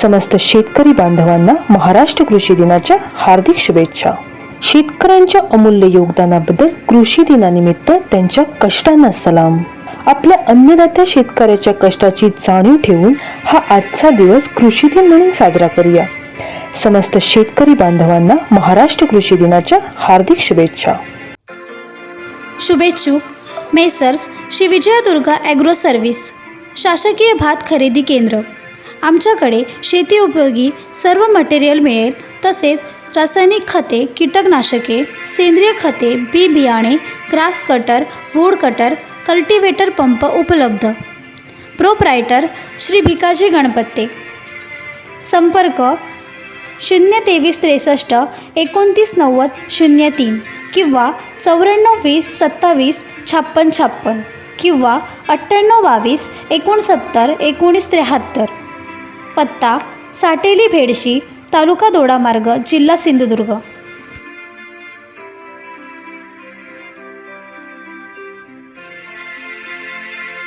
समस्त शेतकरी बांधवांना महाराष्ट्र कृषी दिनाच्या हार्दिक शुभेच्छा. शेतकऱ्यांच्या अमूल्य योगदानाबद्दल कृषी दिनानिमित्त त्यांच्या कष्टांना सलाम. आपल्या अन्नदात्या शेतकऱ्याच्या कष्टाची जाणीव ठेवून हा आजचा दिवस कृषी दिन म्हणून साजरा करूया. समस्त शेतकरी बांधवांना महाराष्ट्र कृषी दिनाच्या हार्दिक शुभेच्छा. शुभेच्छुक messrs Shri Vijaydurga agro service शासकीय भात खरेदी केंद्र. आमच्याकडे शेती उपयोगी सर्व मटेरियल मिळेल. तसेच रासायनिक खते कीटकनाशके सेंद्रिय खते बी बियाणे grass cutter wood cutter cultivator pump उपलब्ध. प्रोप्रायटर श्री भिकाजी गणपत्ते. संपर्क शून्य तेवीस त्रेसष्ट एकोणतीस नव्वद शून्य तीन किंवा चौऱ्याण्णव वीस सत्तावीस छप्पन छप्पन किंवा अठ्ठ्याण्णव बावीस एकोणसत्तर एकोणीस त्र्याहत्तर. पत्ता साटेली भेडशी तालुका दोडामार्ग जिल्हा सिंधुदुर्ग.